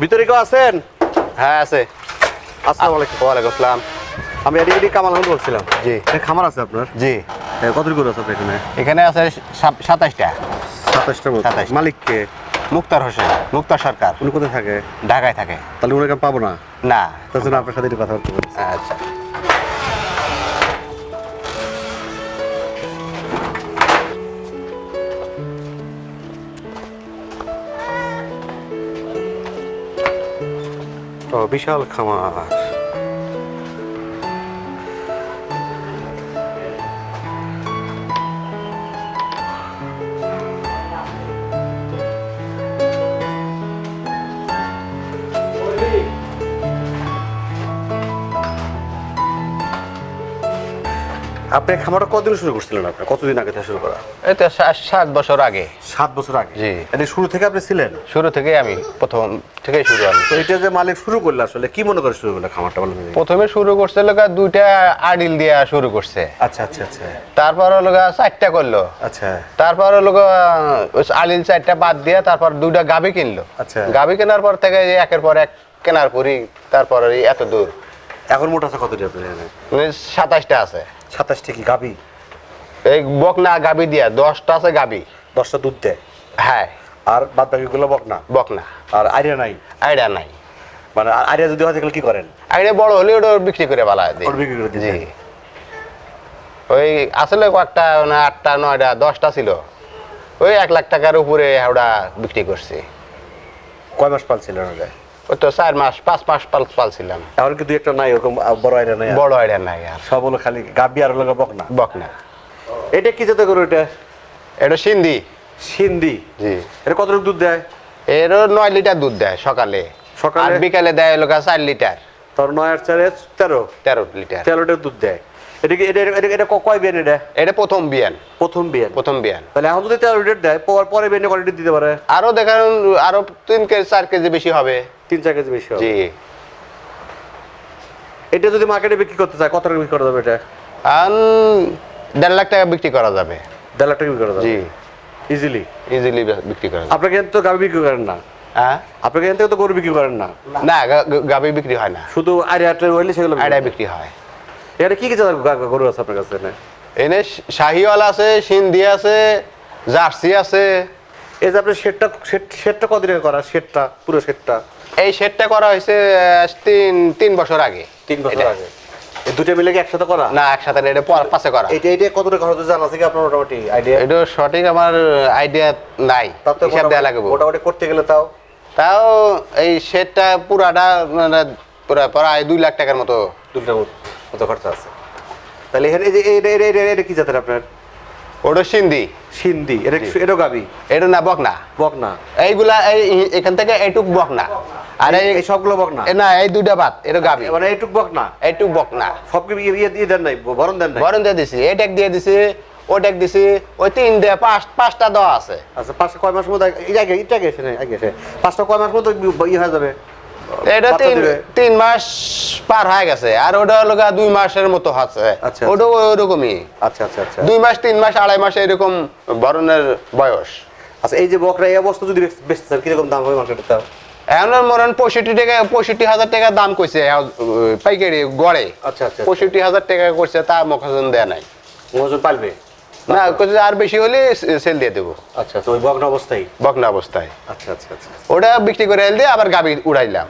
ভিতরে কেউ আছেন? হ্যাঁ আছে। আসসালামু আলাইকুম। ওয়ালাইকুম আসসালাম। আমি এদিকে কামাল আহমদ বলছিলাম। জি। খামার আছে আপনার? জি। কত কতটুকু আছে আপনার এখানে? এখানে আছে সাতাইশটা। সাতাশটা 27 মালিককে মুক্তার হোসেন। মুক্তার সরকার। উনি কোথায় থাকে? ঢাকায় থাকে। তাহলে উনি কেন পাবো না? না। তার জন্য আপনার সাথে একটু কথা বলতে আচ্ছা। বিশাল খামার। আপনি খামারটা কতদিন শুরু করছিলেন আপনি? কতদিন আগে থেকে শুরু করা? এই তো সা- সাত বছর আগে। সাত বছর আগে? জি। এটা শুরু থেকে আপনি ছিলেন? শুরু থেকে আমি প্রথম থেকে শুরু আমি। তো এটা যে মালিক শুরু করল আসলে কি মনে করে শুরু করল খামারটা বলেন দেখি। প্রথমে শুরু করছে লোকা দুইটা আডিল দিয়া শুরু করছে। আচ্ছা আচ্ছা আচ্ছা। তারপর লোকা চারটা করল। আচ্ছা। তারপর লোক আলিল চারটা বাদ দিয়ে তারপর দুইটা গাবি কিনলো। আচ্ছা। গাবি কেনার পর থেকে এই একের পর এক কেনার পরই তারপর এই এত দূর। এখন মোট আছে কতটি মানে সাতাশটা আছে। সাতাশটি কি গাবি? এই বকনা গাবি দিয়া দশটা আছে গাবি। দশটা দুধ দেয়? হ্যাঁ। আর বাদ বাকিগুলো বকনা? বকনা। আর আইডিয়া নাই? আইডিয়া নাই। মানে আইডিয়া যদি হয় তাহলে কি করেন? আইডিয়া বড় হলে ওটা বিক্রি করে বালা দিই বিক্রি করে জি। ওই আসলে কয়েকটা মানে আটটা নয়টা দশটা ছিল। ওই এক লাখ টাকার উপরে ওটা বিক্রি করছি। কয় মাস পালছিলেন ওটা ওই তো চার মাস পাঁচ মাস পাল পালছিলাম। এখন কি দুই একটা নাই ওরকম বড় আইডিয়া নাই বড় আইডিয়া নাই আর। সব হলো খালি গাবি আর হলো বকনা বকনা এটা কি যাতে করো এটা? এটা সিন্ধি। সিন্ধি? জি। এটা কতটুকু দুধ দেয়? এরও নয় লিটার দুধ দেয় সকালে। সকালে? বিকালে দেয় লোকা চার লিটার। তোর নয় আর চারে তেরো? তেরো লিটার। তেরো লিটার দুধ দেয়। এটা কি এটা কয় বিয়ান এটা? এটা প্রথম বিয়ান। প্রথম বিয়ান। প্রথম বিয়ান। তাহলে এখন যদি তেরো লিটার দেয় পর পরে বিয়ানে কোয়ালিটি দিতে পারে? আরও দেখান আরও তিন কেজি চার কেজি বেশি হবে। তিন চার কেজি বেশি হবে। জি। এটা যদি মার্কেটে বিক্রি করতে চায় কত টাকা বিক্রি করা যাবে এটা? আন দেড় লাখ টাকা বিক্রি করা যাবে। দেড় লাখ টাকা বিক্রি করা যাবে? জি। ইজিলি ইজিলি বিক্রি করা যাবে। আপনাকে তো গাভি বিক্রি করেন না। হ্যাঁ? আপনাকে এখান থেকে তো গরু বিক্রি করেন না। না গাভী বিক্রি হয় না। শুধু আইডিয়াটা হইলে সেগুলো আইডিয়া বিক্রি হয়। এখানে কি কি গরু আছে আপনার কাছে? এনে শাহিওয়াল আছে সিন্ধি আছে জার্সি আছে। এই যে আপনার শেডটা শেড শেডটা কদিন করা? শেডটা পুরো শেডটা? এই সেটটা করা হয়েছে তিন তিন বছর আগে। তিন বছর আগে। দুটো মিলে কি একসাথে করা? না একসাথে না, এটা পাশে করা। এটা এটা কতটা খরচ জানা আছে কি আপনার মোটামুটি আইডিয়া এটা সঠিক আমার আইডিয়া নাই। হিসাব দেওয়া লাগবে। মোটামুটি- মোটামুটি করতে গেলে তাও তাও এই সেটটা পুরাটা পুরা প্রায় দুই লাখ টাকার মতো। খরচা আছে। তাহলে এখানে এটা কি জাতের আপনার? ওটা সিন্ধি। সিন্ধি। এটা এটা গাবি? এটা না বক না বক না এইগুলা এই এখান থেকে এটুক বক না আর এই সবগুলো বক না না এই দুইটা বাদ এটা গাবি মানে এইটুক বক না এইটুক বক না ইয়ে ইয়ে দিয়ে দেন নাই বরণ দেন নাই? বরণ দিয়ে দিছি ট্যাগ দিয়ে দিছি ট্যাগ দিছি ওই তিন দিয়ে পাঁচ পাঁচটা দেওয়া আছে। আচ্ছা পাঁচটা কয় মাস আগে এটা নেই, আগে এসে। পাঁচটা কয় মাস মধ্যে ইয়ে হয়ে যাবে? এটা তিন তিন মাস পার হয়ে গেছে আর ওটা হলো দুই মাসের মতো আছে। আচ্ছা, ওটা ওরকমই আচ্ছা আচ্ছা আচ্ছা। দুই মাস তিন মাস আড়াই মাস এরকম বরণের বয়স। আচ্ছা এই যে বকরা এই অবস্থা যদি বেচ- বেচতে চান কীরকম দাম হবে মার্কেটে তাও এখন মরেন পঁয়ষট্টি টাকা পঁয়ষট্টি হাজার টাকা দাম কইছে পাইকারি গড়ে। আচ্ছা আচ্ছা পঁয়ষট্টি হাজার টাকা করছে তা মখাজন দেয়া নাই। মহাজন পালবে? না কইছে আর বেশি হলে সেল দিয়ে দেবো। আচ্ছা আচ্ছা ওই বকনা অবস্থায়? বকনা অবস্থায়। আচ্ছা আচ্ছা আচ্ছা। ওটা বিক্রি করে এল দিয়ে আবার গাবি উড়াইলাম।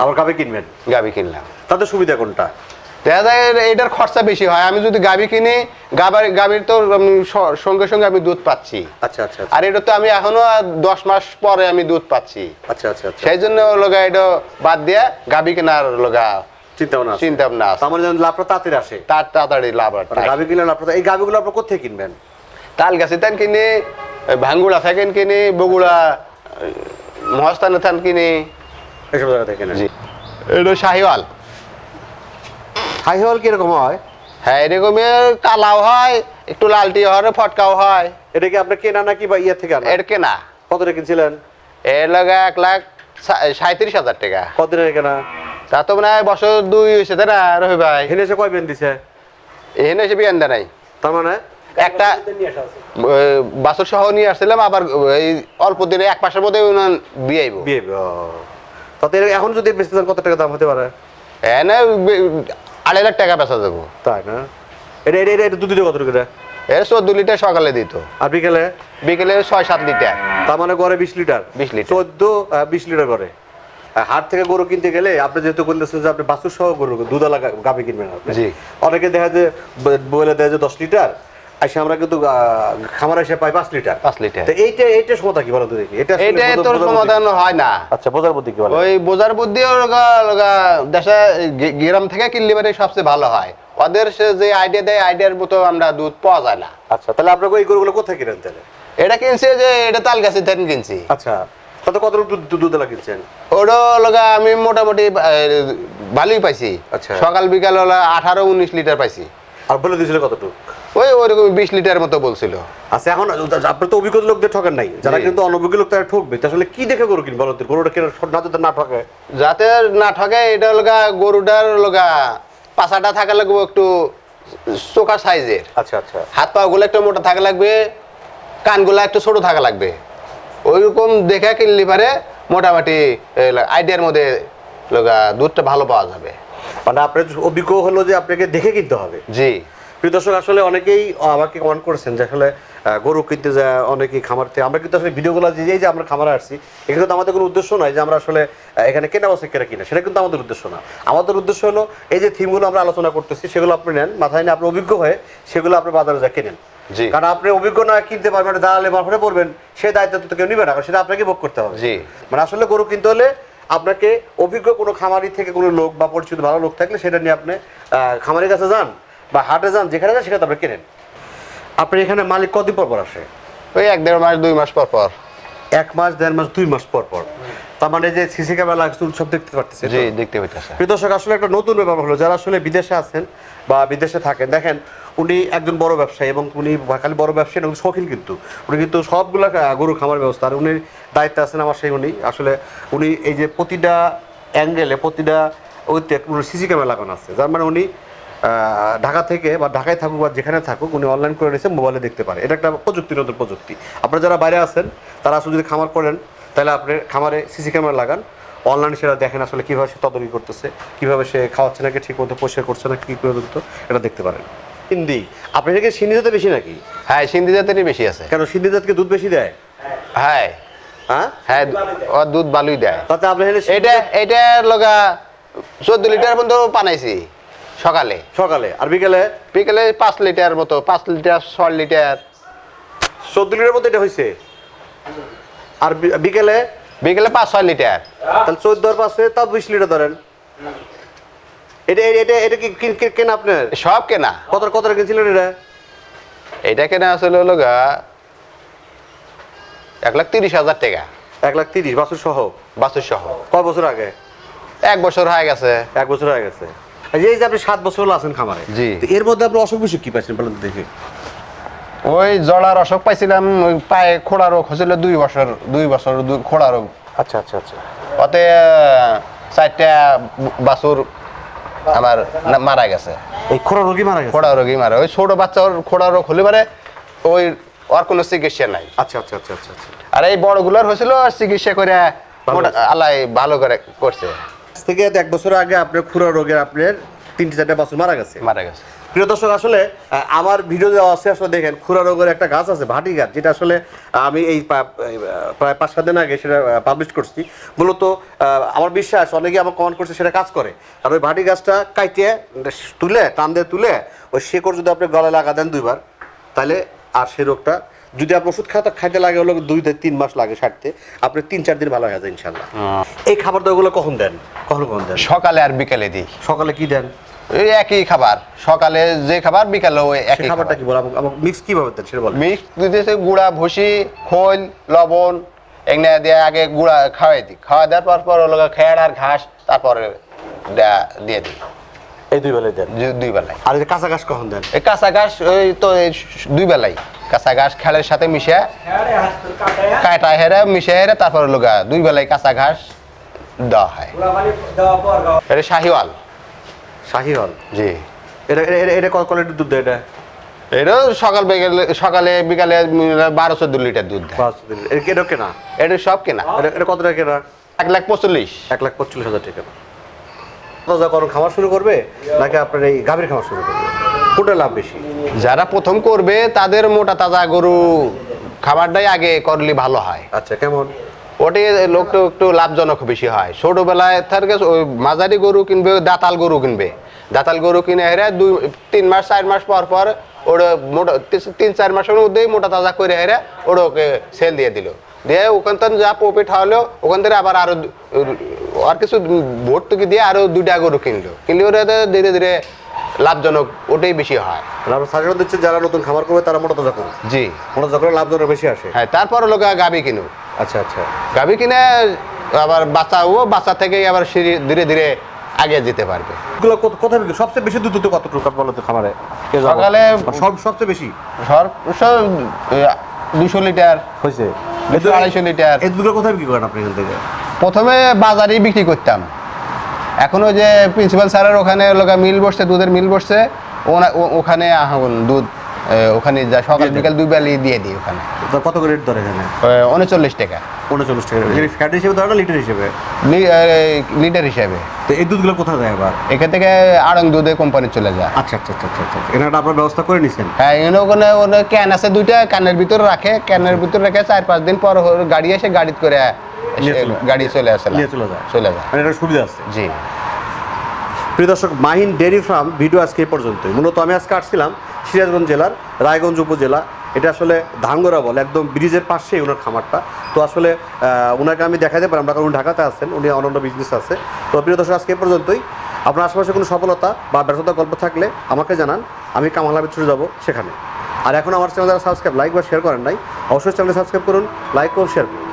আবার গাবি কিনবেন? গাবি কিনলাম। তাতে সুবিধা কোনটা? দেখা যায় এটার খরচা বেশি হয়। আমি যদি গাবি কিনি গাবার গাবির তো সঙ্গে সঙ্গে আমি দুধ পাচ্ছি। আচ্ছা আচ্ছা আচ্ছা। আর এটা তো আমি এখনও দশ মাস পরে আমি দুধ পাচ্ছি। আচ্ছা আচ্ছা আচ্ছা। সেই জন্য লগা এটা বাদ দিয়ে গাবি কেনার লগা চিন্তা ভাবনা চিন্তা ভাবনা আছে। মানে যেন লাভটা তাড়াতাড়ি আসে। তার তাড়াতাড়ি লাভ মানে গাভি কিনলে লাভটা এই গাভিগুলো আপনার কোথেকে কিনবেন? তাল গাছে তান কিনি ভাঙ্গুড়া থাকেন কিনি বগুড়া মহস্থানে থান কিনি। এসব জায়গা থেকে এটা শাহিওয়াল। হাই হল কীরকম হয়? হ্যাঁ এরকমের কালাও হয় একটু লালটি হয় ফটকাও হয়। এটা কি আপনার কেনা নাকি বা ইয়ে থেকে আনা? এর কেনা। কত টাকা কিনছিলেন? এর লাগে এক লাখ সাঁত্রিশ হাজার টাকা। কতদিনের কেনা? তা তো মানে বছর দুই হয়েছে তাই না রহি ভাই? এখানে এসে কয় বেন দিছে? এখানে এসে বিয়ান দেয় নাই। তার মানে? একটা বাছর সহ নিয়ে আসছিলাম আবার এই অল্প দিনে এক মাসের মধ্যে উনার বিয়ে আইব বিয়ে ও। তাতে এখন যদি বেচতে চান কত টাকা দাম হতে পারে? এনে বে- আড়াই লাখ টাকা বেচা দেবো তাই না? এটা এটা এটা- দুধ দিতে কত টাকা এর চোদ্দ লিটার সকালে দিত। আর বিকেলে? বিকেলে ছয় সাত লিটার। তার মানে গড়ে বিশ লিটার? 20 লিটার। চোদ্দ বিশ লিটার করে হাট থেকে গরু কিনতে গেলে আপনি যেহেতু বলতেছেন যে আপনি বাছুর সহ গরু দুধালা গাভী কিনবেন আপনি। জি। অনেকে দেখা যায় বলে দেয় যে দশ লিটার। আসে আমরা কিন্তু খামার এসে পাই পাঁচ লিটার। পাঁচ লিটার। তো এইটা এইটা সমতা কি বলো তো দেখি? এটা এটা তোর সমাধান হয় না। আচ্ছা বোঝার বুদ্ধি কি বলে? ওই বোঝার বুদ্ধি দেশে গ্রাম থেকে কিনলে পারে সবচেয়ে ভালো হয়। ওদের সে যে আইডিয়া দেয় আইডিয়ার মতো আমরা দুধ পাওয়া যায় না। আচ্ছা তাহলে আপনাকে এই গরুগুলো কোথায় কিনেন তাহলে? এটা কিনছে যে এটা তাল গাছের ধান কিনছি। আচ্ছা কত কত দুধ কিনছেন? ওটা লগা আমি মোটামুটি ভালোই পাইছি। আচ্ছা। সকাল বিকাল হলো আঠারো উনিশ লিটার পাইছি। আর বলে দিয়েছিল কতটুকু? ওই ওইরকম বিশ লিটার মতো বলছিল। আচ্ছা এখন আপনার তো অভিজ্ঞতা লোকদের ঠকেন নাই। যারা কিন্তু অনভিজ্ঞ লোক তারা ঠকবে। আসলে কি দেখে গরু কিনবো গরুটা না যাতে না ঠকে? যাতে না ঠকে এটা লগা গরুটার লগা থাকা লাগবে একটু চোখা সাইজের। আচ্ছা আচ্ছা। হাত পা গুলো একটু মোটা থাকা লাগবে কানগুলো একটু ছোট থাকা লাগবে। ওইরকম দেখে কিনলে পারে মোটামুটি আইডিয়ার মধ্যে লগা দুধটা ভালো পাওয়া যাবে। মানে আপনার অভিজ্ঞ হলো যে আপনাকে দেখে কিনতে হবে। জি। প্রিয় দর্শক আসলে অনেকেই আমাকে কমেন্ট করেছেন যে আসলে গরু কিনতে যায় অনেকেই খামার থেকে। আমরা কিন্তু আসলে ভিডিওগুলো যে এই যে আমরা খামারে আসছি। এখানে তো আমাদের কোনো উদ্দেশ্য নয় যে আমরা আসলে এখানে কেনা বসে কেনা কিনা। সেটা কিন্তু আমাদের উদ্দেশ্য না। আমাদের উদ্দেশ্য হলো এই যে থিমগুলো আমরা আলোচনা করতেছি সেগুলো আপনি নেন। মাথায় নিয়ে আপনি অভিজ্ঞ হয়ে সেগুলো আপনি বাজারে যা কেনেন। জি। কারণ আপনি অভিজ্ঞ না কিনতে পারবেন না, দাঁড়ালে মারফতে পড়বেন সেই দায়িত্ব তো কেউ নিবে না কারণ সেটা আপনাকে ভোগ করতে হবে। জি। মানে আসলে গরু কিনতে হলে আপনাকে অভিজ্ঞ কোনো খামারি থেকে কোনো লোক বা পরিচিত ভালো লোক থাকলে সেটা নিয়ে আপনি খামারের কাছে যান। বা হাটে যান যেখানে যান সেখানে আপনি কেনেন? আপনি এখানে মালিক কদিন পর পর আসে? ওই এক দেড় মাস দুই মাস পর পর। এক মাস দেড় মাস দুই মাস পর পর। তার মানে যে সিসি ক্যামেরা লাগছে সব দেখতে পারতেছে জি দেখতে পাইতেছে। প্রিয় দর্শক আসলে একটা নতুন ব্যাপার হলো যারা আসলে বিদেশে আছেন বা বিদেশে থাকেন দেখেন উনি একজন বড় ব্যবসায়ী এবং উনি খালি বড় ব্যবসায়ী উনি শৌখিন কিন্তু। উনি কিন্তু সবগুলা গরু খামার ব্যবস্থা আর উনি দায়িত্বে আছেন আমার সেই উনি। আসলে উনি এই যে প্রতিটা অ্যাঙ্গেলে প্রতিটা ওইতে সিসি ক্যামেরা লাগানো আছে। যার মানে উনি ঢাকা থেকে বা ঢাকায় থাকুক বা যেখানে থাকুক উনি অনলাইন করে নিয়েছে মোবাইলে দেখতে পারে। এটা একটা প্রযুক্তি নতুন প্রযুক্তি। আপনারা যারা বাইরে আছেন তারা আসলে যদি খামার করেন তাহলে আপনি খামারে সিসি ক্যামেরা লাগান। অনলাইনে সেটা দেখেন আসলে কীভাবে সে তদারকি করতেছে কীভাবে সে খাওয়াচ্ছে নাকি ঠিক মতো পরিষ্কার করছে না কি পর্যন্ত এটা দেখতে পারেন। হিন্দি আপনি নাকি সিন্ধি জাতে বেশি নাকি? হ্যাঁ সিন্ধি জাতেরই বেশি আছে। কেন সিন্ধি জাতকে দুধ বেশি দেয়? হ্যাঁ। হ্যাঁ? হ্যাঁ ও দুধ ভালোই দেয়। তাতে আপনি এটা এটা লগা চোদ্দ লিটার পর্যন্ত বানাইছি। সকালে। সকালে। আর বিকেলে? বিকেলে পাঁচ লিটার মতো পাঁচ লিটার ছয় লিটার। চোদ্দ লিটার মতো এটা হয়েছে আর বিকেলে? বিকেলে পাঁচ ছয় লিটার। তাহলে চোদ্দ আর পাঁচে তাও বিশ লিটার ধরেন। এটা এটা- এটা কি কি- কি- আপনার? সব কেনা। কত কত কিনছিলেন এটা? এটা কেনা আসলে হলো গা এক লাখ তিরিশ হাজার টাকা। এক লাখ তিরিশ বছর সহ বাছুর সহ কয় বছর আগে? এক বছর হয়ে গেছে। এক বছর হয়ে গেছে। এই যে আপনি সাত বছর হলো আছেন খামারে জি। এর মধ্যে আপনি অসুখ বিসুখ কি পাচ্ছেন বলেন দেখি। ওই জলার অসুখ পাইছিলাম ওই পায়ে খোড়া রোগ হয়েছিল দুই বছর দুই বছর খোড়া রোগ। আচ্ছা আচ্ছা আচ্ছা। ওতে চারটা বাছুর আমার মারা গেছে। এই খোরা রোগী মারা গেছে? খোড়া রোগই মারা ওই ছোট বাচ্চা ওর খোড়া রোগ হলে পারে ওই ওর কোনো চিকিৎসা নাই। আচ্ছা আচ্ছা আচ্ছা আচ্ছা আচ্ছা। আর এই বড়গুলোর হয়েছিল চিকিৎসা করে আল্লাহ ভালো করে করছে। থেকে এক বছর আগে আপনার খুরা রোগে আপনার তিনটে চারটে বছর মারা গেছে। মারা গেছে। প্রিয় দর্শক আসলে আমার ভিডিও দেওয়া আছে আসলে দেখেন খুরা রোগের একটা গাছ আছে ভাটি গাছ যেটা আসলে আমি এই প্রায় পাঁচ সাত দিন আগে সেটা পাবলিশ করছি। মূলত আমার বিশ্বাস অনেকে আমার কমেন্ট করছে সেটা কাজ করে। আর ওই ভাটি গাছটা কাইটে তুলে টান দিয়ে তুলে ওই শেকড় যদি আপনি গলায় লাগা দেন দুইবার তাহলে আর সেই রোগটা যদি আপনি ওষুধ খাতে খাইতে লাগে হলো দুই থেকে তিন মাস লাগে সারতে আপনি তিন চার দিন ভালো হয়ে যায় ইনশাল্লাহ। এই খাবার দাবারগুলো কখন দেন? কখন কখন দেন? সকালে আর বিকালে দিই। সকালে কি দেন? একই খাবার। সকালে যে খাবার বিকালে ওই একই খাবারটা কি বলো? মিক্স কীভাবে দেন সেটা বলেন মিক্স দিতেছে গুঁড়া ভুসি খোল লবণ এগুলা দিয়ে আগে গুঁড়া খাওয়াই দিই। খাওয়া দেওয়ার পর পর হলো খেয়ার আর ঘাস তারপরে দিয়ে দিই। এই দুই বেলায় দেন। দুই বেলায় আর কাঁচা ঘাস কখন দেন? এই কাঁচা ঘাস ওই তো দুই বেলাই। কাঁচা ঘাস খেলের সাথে মিশে কাটা হেরে মিশে হেরে তারপর লগা দুই বেলায় কাঁচা ঘাস দেওয়া হয়। এটা শাহিওয়াল। শাহিওয়াল? জি। এটা এটা- কত কোয়ালিটির দুধ দেয় এটা? এটা সকাল বিকালে সকালে বিকালে বারো চোদ্দ লিটার দুধ দেয়। এটা কেনা? এটা সব কেনা। এটা কত টাকা কেনা? এক লাখ পঁচল্লিশ এক লাখ পঁচল্লিশ হাজার টাকা। প্রজাকরণ খামার শুরু করবে নাকি আপনার এই গাভীর খামার শুরু করবে? কোনটা লাভ বেশি। যারা প্রথম করবে তাদের মোটা তাজা গরু খাবারটাই আগে করলে ভালো হয়। আচ্ছা কেমন? ওটি লোকটা একটু লাভজনক বেশি হয়। ছোটবেলায় থেকে ওই মাঝারি গরু কিনবে দাতাল গরু কিনবে। দাতাল গরু কিনে হেরে দুই তিন মাস চার মাস পর পর ওরা মোটা তিন চার মাসের মধ্যেই মোটা তাজা করে হেরে ওরা ওকে সেল দিয়ে দিল। দিয়ে ওখান থেকে যা প্রফিট হলো ওখান থেকে আবার আরও আর কিছু ভর্তুকি দিয়ে আরও দুইটা গরু কিনলো। কিনলে ওরা তো ধীরে ধীরে লাভজনক ওটাই বেশি হয়। আমরা সাধারণ দিচ্ছে যারা নতুন খামার করবে তারা মোটা তাজা করবে জি। মোটা তাজা করে লাভজনক বেশি আসে। হ্যাঁ তারপর লোক গাবি কিনুক। আচ্ছা আচ্ছা। গাভী কিনে আবার বাচ্চা ও বাচ্চা থেকেই আবার ধীরে ধীরে আগে যেতে পারবে। এগুলো কোথায় সবচেয়ে বেশি দুধ কতটুকু বলো তো খামারে? সকালে সব সবচেয়ে বেশি? দুশো লিটার। হয়েছে। দুশো আড়াইশো লিটার। এই দুধগুলো কোথায় বিক্রি করেন আপনি এখান থেকে? প্রথমে বাজারেই বিক্রি করতাম। এখন ওই যে প্রিন্সিপাল স্যারের ওখানে লোকা মিল বসছে দুধের মিল বসছে ওখানে দুধ ওখানে যা সকাল বিকাল দুই বেলি দিয়ে দিই ওখানে। কত করে রেট ধরে এখানে? উনচল্লিশ টাকা। উনচল্লিশ টাকা। ফ্যাট হিসেবে ধরে লিটার হিসেবে? লিটার হিসাবে। তো এই দুধগুলো কোথায় যায় আবার? এখান থেকে আড়ং দুধে কোম্পানি চলে যায়। আচ্ছা আচ্ছা আচ্ছা আচ্ছা আচ্ছা। আপনার ব্যবস্থা করে নিছেন? হ্যাঁ এখানে ওখানে ওখানে ক্যান আছে দুইটা ক্যানের ভিতরে রাখে ক্যানের ভিতরে রেখে চার পাঁচ দিন পর গাড়ি এসে গাড়ি করে। গাড়ি চলে আসে নিয়ে চলে যায়। চলে যায়। মানে এটা সুবিধা আছে? জি। প্রিয় দর্শক মাহিন ডেয়ারি ফার্ম ভিডিও আজকে এই পর্যন্তই। মূলত আমি আজকে আসছিলাম সিরাজগঞ্জ জেলার রায়গঞ্জ উপজেলা এটা আসলে ধানগড়া বলে, একদম ব্রিজের পাশেই ওনার খামারটা। তো আসলে ওনাকে আমি দেখাতে আমরা কারণ উনি ঢাকাতে আছেন, উনি অন্যান্য বিজনেস আছে। তো প্রিয় দর্শক, আজকে পর্যন্তই। আপনার আশেপাশে কোনো সফলতা বা ব্যর্থতা গল্প থাকলে আমাকে জানান, আমি কামাল হাবিদ ছুটে যাব সেখানে। আর এখন আমার চ্যানেল যারা সাবস্ক্রাইব লাইক বা শেয়ার করেন নাই, অবশ্যই চ্যানেল সাবস্ক্রাইব করুন লাইক করুন শেয়ার করুন।